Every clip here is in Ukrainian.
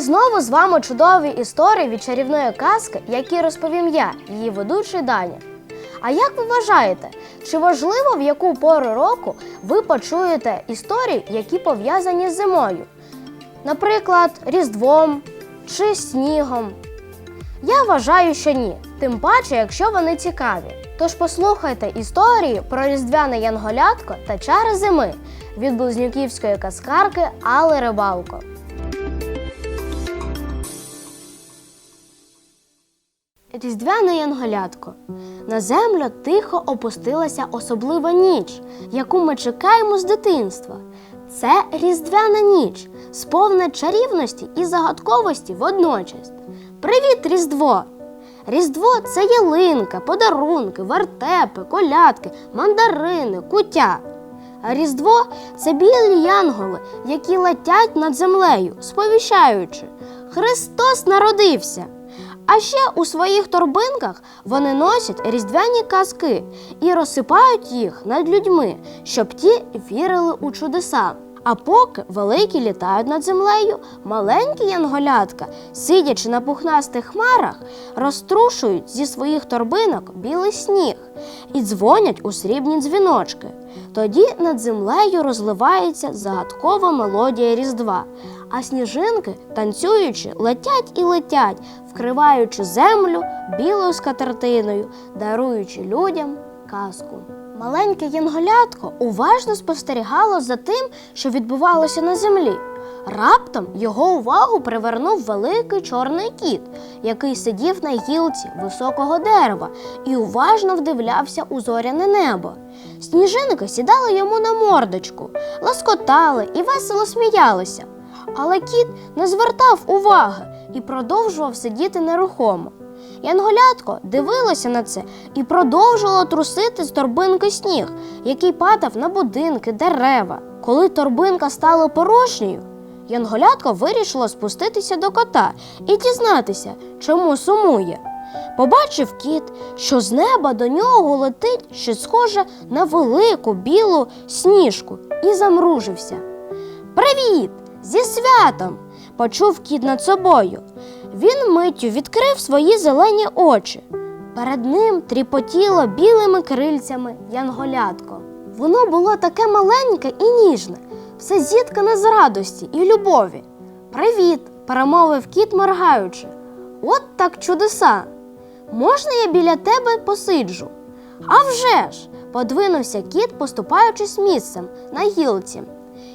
Знову з вами чудові історії від чарівної казки, які розповім я, її ведучий Даня. А як ви вважаєте, чи важливо в яку пору року ви почуєте історії, які пов'язані з зимою? Наприклад, Різдвом чи снігом? Я вважаю, що ні, тим паче, якщо вони цікаві. Тож послухайте історії про різдвяне янголятко та чари зими від близнюківської казкарки Алли Рибалко. Різдвяне янголятко. На землю тихо опустилася особлива ніч, яку ми чекаємо з дитинства. Це різдвяна ніч, сповна чарівності і загадковості водночас. Привіт, Різдво! Різдво це ялинка, подарунки, вертепи, колядки, мандарини, куття. А Різдво це білі янголи, які летять над землею, сповіщаючи Христос народився. А ще у своїх торбинках вони носять різдвяні казки і розсипають їх над людьми, щоб ті вірили у чудеса. А поки великі літають над землею, маленькі янголятка, сидячи на пухнастих хмарах, розтрушують зі своїх торбинок білий сніг і дзвонять у срібні дзвіночки. Тоді над землею розливається загадкова мелодія Різдва, а сніжинки, танцюючи, летять і летять, вкриваючи землю білою скатертиною, даруючи людям казку. Маленьке янголятко уважно спостерігало за тим, що відбувалося на землі. Раптом його увагу привернув великий чорний кіт, який сидів на гілці високого дерева і уважно вдивлявся у зоряне небо. Сніжинки сідали йому на мордочку, ласкотали і весело сміялися. Але кіт не звертав уваги і продовжував сидіти нерухомо. Янголятко дивилося на це і продовжило трусити з торбинки сніг, який падав на будинки, дерева. Коли торбинка стала порожньою, Янголятко вирішило спуститися до кота і дізнатися, чому сумує. Побачив кіт, що з неба до нього летить щось схоже на велику білу сніжку, і замружився. Привіт! Зі святом! почув кіт над собою. Він миттю відкрив свої зелені очі. Перед ним тріпотіло білими крильцями янголятко. Воно було таке маленьке і ніжне, все зіткане з радості і любові. Привіт! перемовив кіт, моргаючи. От так чудеса! Можна я біля тебе посиджу? «А вже ж!» – подвинувся кіт, поступаючись місцем на гілці,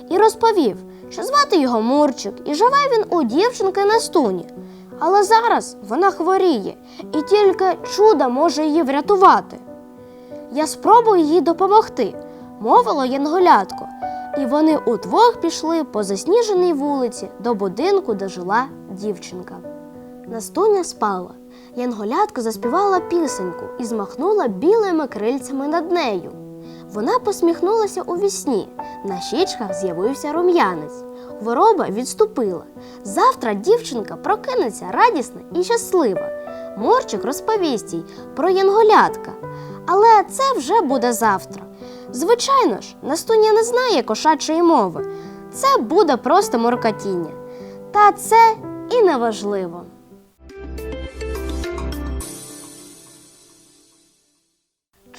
і розповів, що звати його Мурчик, і живе він у дівчинки на стуні. Але зараз вона хворіє, і тільки чудо може її врятувати. Я спробую їй допомогти, мовило янголятко, і вони удвох пішли по засніженій вулиці до будинку, де жила дівчинка. Настуня спала. Янголятка заспівала пісеньку і змахнула білими крильцями над нею. Вона посміхнулася у вісні. На щічках з'явився рум'янець. Хвороба відступила. Завтра дівчинка прокинеться радісна і щаслива. Морчик розповість їй про янголятка. Але це вже буде завтра. Звичайно ж, Настуня не знає кошачої мови. Це буде просто моркотіння. Та це і не важливо.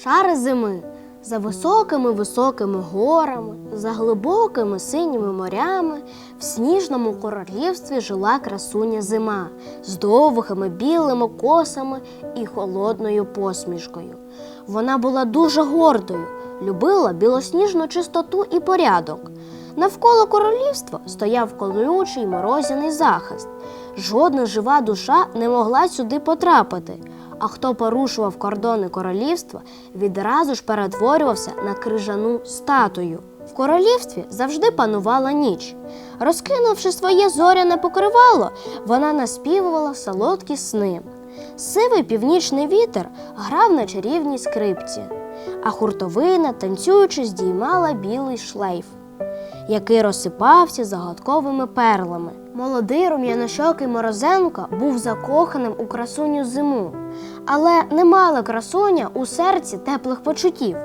Чари зими за високими високими горами, за глибокими синіми морями в сніжному королівстві жила красуня зима з довгими білими косами і холодною посмішкою. Вона була дуже гордою, любила білосніжну чистоту і порядок. Навколо королівства стояв колючий морозяний захист. Жодна жива душа не могла сюди потрапити. А хто порушував кордони королівства, відразу ж перетворювався на крижану статую. В королівстві завжди панувала ніч. Розкинувши своє зоряне покривало, вона наспівувала солодкі сни. Сивий північний вітер грав на чарівній скрипці, а хуртовина, танцюючи, здіймала білий шлейф який розсипався загадковими перлами. Молодий рум'янощокий Морозенко був закоханим у красуню зиму, але не мала красуня у серці теплих почуттів.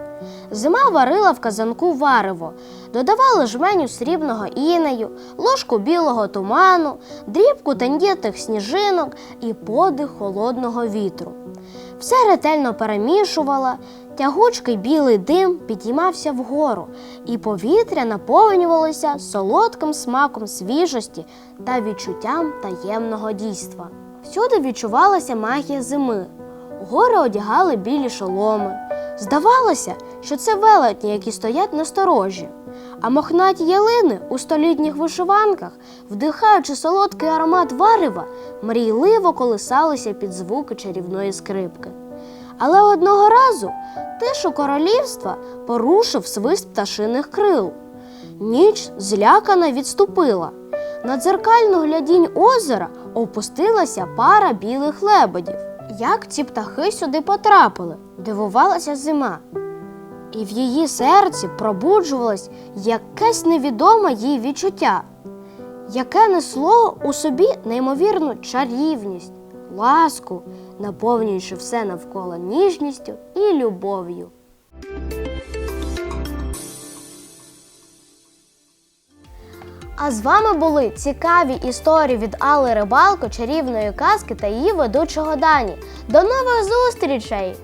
Зима варила в казанку варево, Додавали жменю срібного інею, ложку білого туману, дрібку тендітих сніжинок і подих холодного вітру. Все ретельно перемішувала, тягучкий білий дим підіймався вгору, і повітря наповнювалося солодким смаком свіжості та відчуттям таємного дійства. Всюди відчувалася магія зими. Гори одягали білі шоломи. Здавалося, що це велетні, які стоять на сторожі. А мохнаті ялини у столітніх вишиванках, вдихаючи солодкий аромат варева, мрійливо колисалися під звуки чарівної скрипки. Але одного разу тишу королівства порушив свист пташиних крил. Ніч злякана відступила. На дзеркальну глядінь озера опустилася пара білих лебедів. Як ці птахи сюди потрапили? дивувалася зима. І в її серці пробуджувалось якесь невідоме їй відчуття, яке несло у собі неймовірну чарівність, ласку, наповнюючи все навколо ніжністю і любов'ю. А з вами були цікаві історії від Алли Рибалко, чарівної казки та її ведучого Дані. До нових зустрічей!